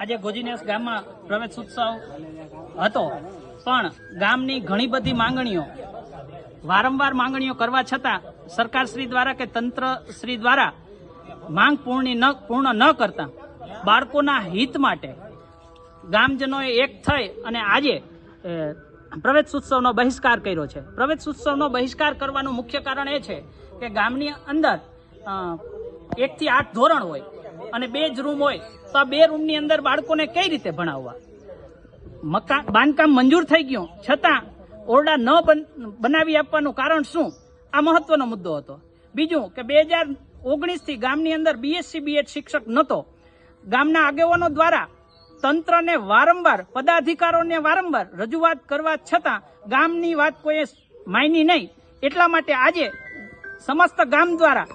આજે ગોજીનેસ ગામમાં પ્રવેશ ઉત્સવ હતો. પણ ગામની ઘણી બધી માંગણીઓ, વારંવાર માંગણીઓ કરવા છતાં સરકારશ્રી દ્વારા કે તંત્રશ્રી દ્વારા માંગ પૂર્ણ ન પૂર્ણ ન કરતા બાળકોના હિત માટે ગામજનોએ એક થઈ અને આજે પ્રવેશ ઉત્સવનો બહિષ્કાર કર્યો છે. પ્રવેશ ઉત્સવનો બહિષ્કાર કરવાનું મુખ્ય કારણ એ છે કે ગામની અંદર એકથી આઠ ધોરણ હોય. અને બે જ રૂમ હોય, તો આ બે રૂમની અંદર બાળકોને કઈ રીતે ભણાવવા? મકાન બાંધકામ મંજૂર થઈ ગયું. છતાં ઓરડા ન બન- બનાવી આપવાનું કારણ શું? આ મહત્વનો મુદ્દો હતો. બીજું કે બે હજાર ઓગણીસથી ગામની અંદર બીએસસી બીએડ શિક્ષક નહોતો ગામના આગેવાનો દ્વારા તંત્રને વારંવાર, પદાધિકારોને વારંવાર રજૂઆત કરવા છતાં ગામની વાત કોઈએ માયની નહીં. એટલા માટે આજે સમસ્ત ગામ દ્વારા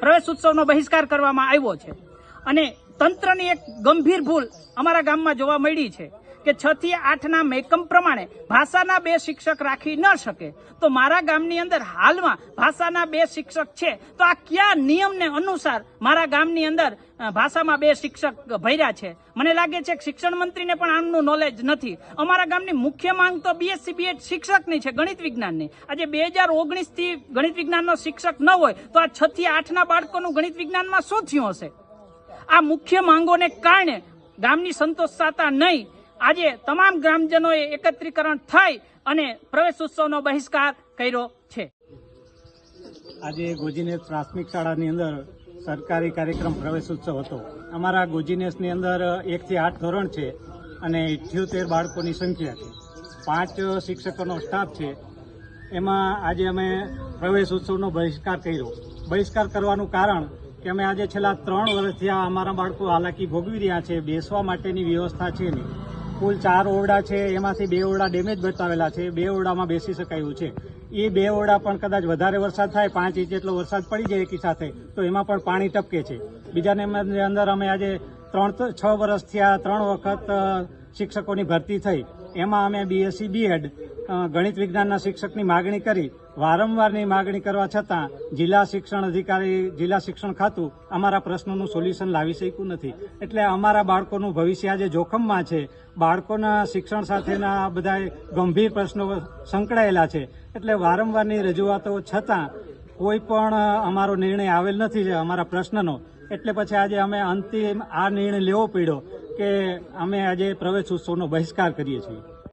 પ્રવેશ ઉત્સવનો બહિષ્કાર કરવામાં આવ્યો છે. અને તંત્રની એક ગંભીર ભૂલ અમારા ગામમાં જોવા મળી છે કે છ થી આઠના મેકમ પ્રમાણે ભાષાના બે શિક્ષક રાખી ન શકે. તો મારા ગામની અંદર હાલમાં ભાષાના બે શિક્ષક છે. તો આ કયા નિયમને અનુસાર મારા ગામની અંદર ભાષામાં બે શિક્ષક ભર્યા છે? મને લાગે છે કે શિક્ષણ મંત્રીને પણ આમનું નોલેજ નથી. અમારા ગામની મુખ્ય માંગ તો બીએસસી બીએડ શિક્ષકની છે, ગણિત વિજ્ઞાનની. આજે બે હજાર ઓગણીસથી ગણિત વિજ્ઞાનનો શિક્ષક ન હોય તો આ છ થી આઠના બાળકોનું ગણિત વિજ્ઞાનમાં શું થયું હશે? આ મુખ્ય માંગોને કારણે ગામની સંતોષતા નહીં. આજે તમામ ગ્રામજનોએ એકત્રીકરણ થઈ અને પ્રવેશ ઉત્સવનો બહિષ્કાર કર્યો છે. આજે ગોજીનેસ પ્રાથમિક શાળાની અંદર સરકારી કાર્યક્રમ પ્રવેશ ઉત્સવ હતો. અમારા ગોજીનેસની અંદર એકથી આઠ ધોરણ છે અને ઇઠ્યોતેર બાળકોની સંખ્યા છે. પાંચ શિક્ષકોનો સ્ટાફ છે. એમાં આજે અમે પ્રવેશ ઉત્સવનો બહિષ્કાર કર્યો. બહિષ્કાર કરવાનું કારણ કે અમે આજે છેલ્લા ત્રણ વર્ષથી આ અમારા બાળકો હાલાકી ભોગવી રહ્યા છે, બેસવા માટેની વ્યવસ્થા છે નહીં. કુલ ચાર ઓરડા છે, એમાંથી બે ઓરડા ડેમેજ બતાવેલા છે, બે ઓરડામાં બેસી શકાયું છે. એ બે ઓરડા પણ કદાચ વધારે વરસાદ થાય, પાંચ ઇંચ જેટલો વરસાદ પડી જાય એકી સાથે, તો એમાં પણ પાણી ટપકે છે. બીજાને અંદર અમે આજે ત્રણ છ વર્ષથી આ ત્રણ વખત શિક્ષકોની ભરતી થઈ. એમાં અમે બીએસસી બીએડ ગણિત વિજ્ઞાનના શિક્ષકની માગણી કરી. વારંવારની માગણી કરવા છતાં જિલ્લા શિક્ષણ અધિકારી, જિલ્લા શિક્ષણ ખાતું અમારા પ્રશ્નોનું સોલ્યુશન લાવી શક્યું નથી. એટલે અમારા બાળકોનું ભવિષ્ય આજે જોખમમાં છે. બાળકોના શિક્ષણ સાથેના બધા ગંભીર પ્રશ્નો સંકળાયેલા છે. એટલે વારંવારની રજૂઆતો છતાં કોઈ પણ અમારો નિર્ણય આવેલ નથી, અમારા પ્રશ્નનો. એટલે પછી આજે અમે અંતિમ આ નિર્ણય લેવો પડ્યો. કે અમે આજે પ્રવેશ ઉત્સવનો બહિષ્કાર કરીએ છીએ.